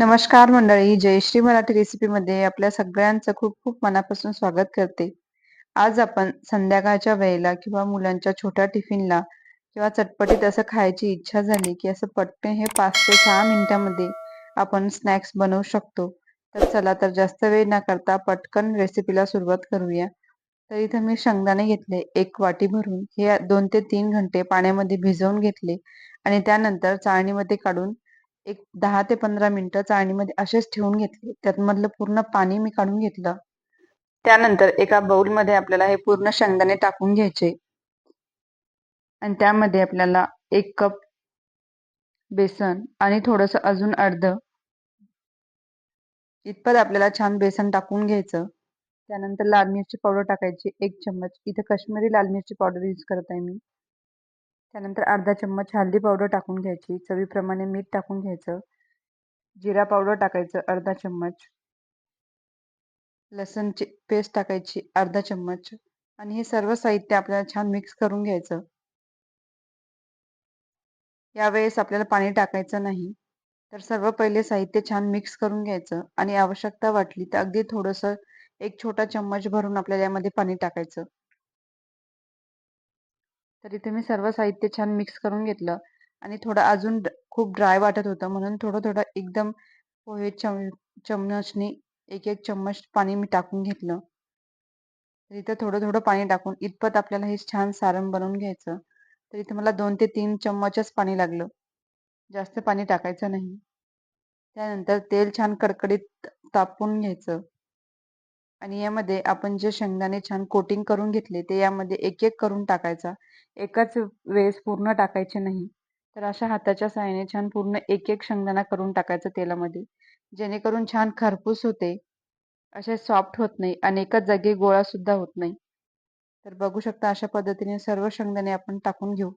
नमस्कार मंडळी जयश्री मराठी रेसिपीमध्ये आपल्या सगळ्यांचं खूप खूप मनापासून स्वागत करते. आज आपण संध्याकाळच्या वेळेला किंवा मुलांच्या छोट्या टिफिनला किंवा चटपटीत असं खायची इच्छा झाली की असं पटकन हे पाच ते सहा मिनिटांमध्ये आपण स्नॅक्स बनवू शकतो. तर चला तर जास्त वेळ न करता पटकन रेसिपीला सुरुवात करूया. तर इथं मी शेंगदाणे घेतले एक वाटी भरून. हे दोन ते तीन घंटे पाण्यामध्ये भिजवून घेतले आणि त्यानंतर चाळणीमध्ये काढून एक दहा ते पंधरा मिनिटं चाळणीमध्ये असेच ठेवून घेतले. त्यात मधलं पूर्ण पाणी मी काढून घेतलं. त्यानंतर एका मध्ये आपल्याला हे पूर्ण शेंगदाणे टाकून घ्यायचे. आणि त्यामध्ये आपल्याला एक कप बेसन आणि थोडस अजून अर्ध इतपत आपल्याला छान बेसन टाकून घ्यायचं. त्यानंतर लाल मिरची पावडर टाकायची एक चम्मच. इथे काश्मीरी लाल मिरची पावडर यूज करत आहे मी. त्यानंतर अर्धा चम्मच हळदी पावडर टाकून घ्यायची. चवीप्रमाणे मीठ टाकून घ्यायचं. जिरा पावडर टाकायचं अर्धा चम्मच. लसणची पेस्ट टाकायची अर्धा चम्मच. आणि हे सर्व साहित्य आपल्याला छान मिक्स करून घ्यायचं. यावेळेस आपल्याला पाणी टाकायचं नाही. तर सर्व पहिले साहित्य छान मिक्स करून घ्यायचं. आणि आवश्यकता वाटली तर अगदी थोडस एक छोटा चम्मच भरून आपल्याला यामध्ये पाणी टाकायचं. तर इथे मी सर्व साहित्य छान मिक्स करून घेतलं. आणि थोडं अजून खूप ड्राय वाटत होतं. म्हणून थोडं थोडं एकदम पोहे चम चम्मचनी एक एक चम्मच पाणी मी टाकून घेतलं. तर इथं थोडं थोडं पाणी टाकून इतपत आपल्याला हे छान सारण बनवून घ्यायचं. तर इथे मला दोन ते तीन चम्मचच पाणी लागलं. जास्त पाणी टाकायचं नाही. त्यानंतर तेल छान कडकडीत तापून घ्यायचं. आणि यामध्ये आपण जे शेंगदाणे छान कोटिंग करून घेतले ते यामध्ये एक एक करून टाकायचा. एकाच वेळेस पूर्ण टाकायचे नाही. तर अशा हाताच्या साहाय्याने छान पूर्ण एक एक शेंगदाणा करून टाकायचं तेलामध्ये. जेणेकरून छान खरपूस होते. असे सॉफ्ट होत नाही आणि एकाच जागी गोळा सुद्धा होत नाही. तर बघू शकता अशा पद्धतीने सर्व शेंगदाणे आपण टाकून घेऊ.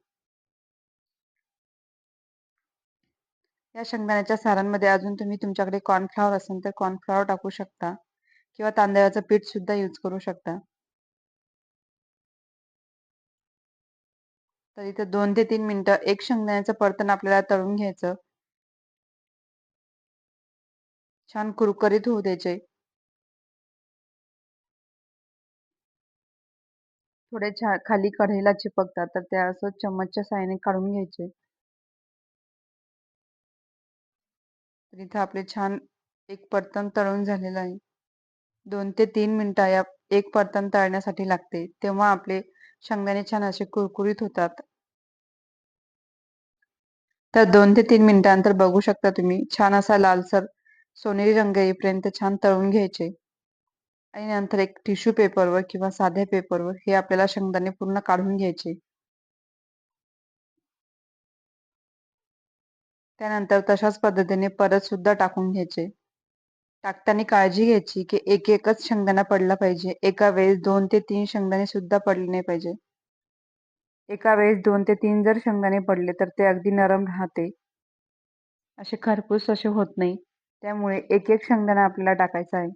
या शेंगदाण्याच्या सारांमध्ये अजून तुम्ही तुमच्याकडे कॉर्नफ्लॉवर असेल तर कॉर्नफ्लॉवर टाकू शकता. किंवा तांदळाचं पीठ सुद्धा यूज करू शकता. तर इथं दोन ते तीन मिनिटं एक शेंगदाण्याचं परतण आपल्याला तळून घ्यायचं. छान कुरकुरीत होऊ द्यायचे. थोडे छा खाली कढईला चिपकतात तर त्या असं चम्मचच्या साहाय्याने काढून घ्यायचे. तर इथं आपले छान एक परतण तळून झालेलं आहे. दोन ते तीन मिनिटं या एक परतन तळण्यासाठी लागते. तेव्हा आपले शेंगदाणे छान असे कुरकुरीत होतात. तर दोन ते तीन मिनिटांनंतर बघू शकता तुम्ही छान असा लालसर सोनेरी रंग येईपर्यंत छान तळून घ्यायचे. आणि नंतर एक टिश्यू पेपरवर किंवा साध्या पेपरवर हे आपल्याला शेंगदाणे पूर्ण काढून घ्यायचे. त्यानंतर तशाच पद्धतीने परत सुद्धा टाकून घ्यायचे. टाकताना काळजी घ्यायची की एक एकच शेंगदाणा पडला पाहिजे. एका वेळेस दोन ते तीन शेंगदाणे सुद्धा पडले नाही पाहिजे. एका वेळेस दोन ते तीन जर शेंगदाणे पडले तर ते अगदी नरम राहते. असे खरपूस असे होत नाही. त्यामुळे एक एक शेंगदाणा आपल्याला टाकायचा आहे.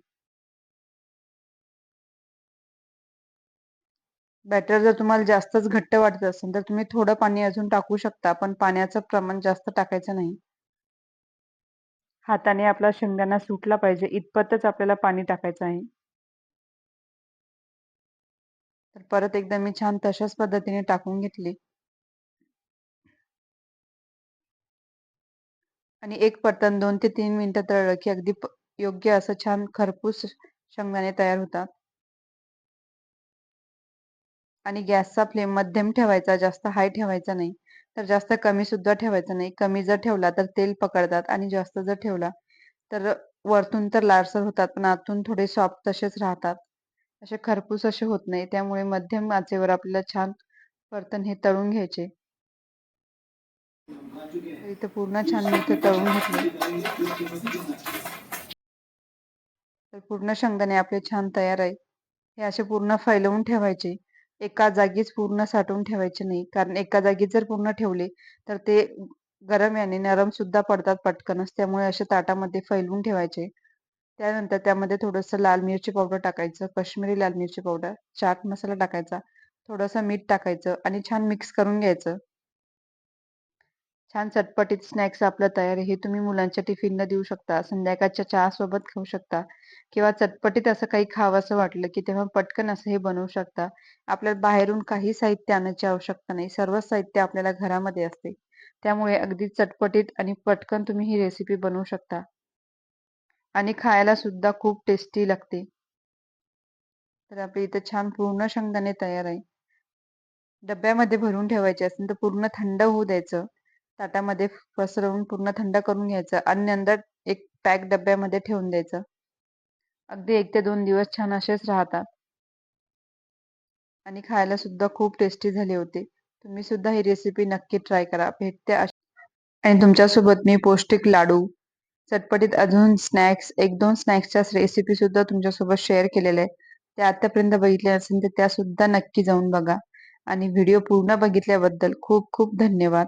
बॅटर जर तुम्हाला जास्तच घट्ट वाटत असेल तर तुम्ही थोडं पाणी अजून टाकू शकता पण पाण्याचं प्रमाण जास्त टाकायचं नाही. हाताने आपला शेंगदाणा सुटला पाहिजे. इतपतच आपल्याला पाणी टाकायचं आहे. तर परत एकदा मी छान तशाच पद्धतीने टाकून घेतली. आणि एक परतन दोन ते तीन मिनिटं तळलं की अगदी योग्य असं छान खरपूस शेंगदाणे तयार होतात. आणि गॅसचा फ्लेम मध्यम ठेवायचा जास्त हाय ठेवायचा नाही. तर जास्त कमी सुद्धा ठेवायचं नाही. कमी जर ठेवला तर तेल पकडतात आणि जास्त जर ठेवला तर वरतून तर लालसर होतात पण आतून थोडे सॉफ्ट तसेच राहतात. असे खरपूस असे होत नाही. त्यामुळे मध्यम आचेवर आपल्याला छान परतन हे तळून घ्यायचे. इथं पूर्ण छान मी तळून घेतले. तर पूर्ण शेंगदाणे आपले छान तयार आहे हे असे पूर्ण फैलवून ठेवायचे. एका जागीच पूर्ण साठवून ठेवायचे नाही. कारण एका जागी जर पूर्ण ठेवले तर ते गरम याने नरम सुद्धा पडतात पटकनच. त्यामुळे असे ताटामध्ये फैलवून ठेवायचे. त्यानंतर त्यामध्ये थोडंसं लाल मिरची पावडर टाकायचं कश्मीरी लाल मिरची पावडर चाट मसाला टाकायचा थोडंसं मीठ टाकायचं आणि छान मिक्स करून घ्यायचं. छान चटपटीत स्नॅक्स आपलं तयार आहे. हे तुम्ही मुलांच्या टिफिनला देऊ शकता. संध्याकाळच्या चहासोबत खाऊ शकता किंवा चटपटीत असं काही खावंसं वाटलं, की तेव्हा पटकन असं हे बनवू शकता. आपल्याला बाहेरून काही साहित्य आणायची आवश्यकता नाही. सर्व साहित्य आपल्याला घरामध्ये असते. त्यामुळे अगदी चटपटीत आणि पटकन तुम्ही ही रेसिपी बनवू शकता. आणि खायला सुद्धा खूप टेस्टी लागते. तर आपली इथे छान पूर्ण शेंगदाणे तयार आहे. डब्यामध्ये भरून ठेवायचे असेल तर पूर्ण थंड होऊ द्यायचं. ताटामध्ये पसरवून पूर्ण थंड करून घ्यायचं आणि नंतर एक पॅक डब्यामध्ये ठेवून द्यायचं. अगदी एक ते दोन दिवस छान असेच राहतात. आणि खायला सुद्धा खूप टेस्टी झाले होते. तुम्ही सुद्धा ही रेसिपी नक्की ट्राय करा. भेटते आणि तुमच्यासोबत मी पौष्टिक लाडू, चटपटीत अजून स्नॅक्स, 1-2 स्नॅक्सच्या रेसिपी सुद्धा तुमच्यासोबत शेअर केलेल्या आहेत. त्या आतापर्यंत बघितल्या असेल तर त्या सुद्धा नक्की जाऊन बघा. आणि व्हिडिओ पूर्ण बघितल्याबद्दल खूप खूप धन्यवाद.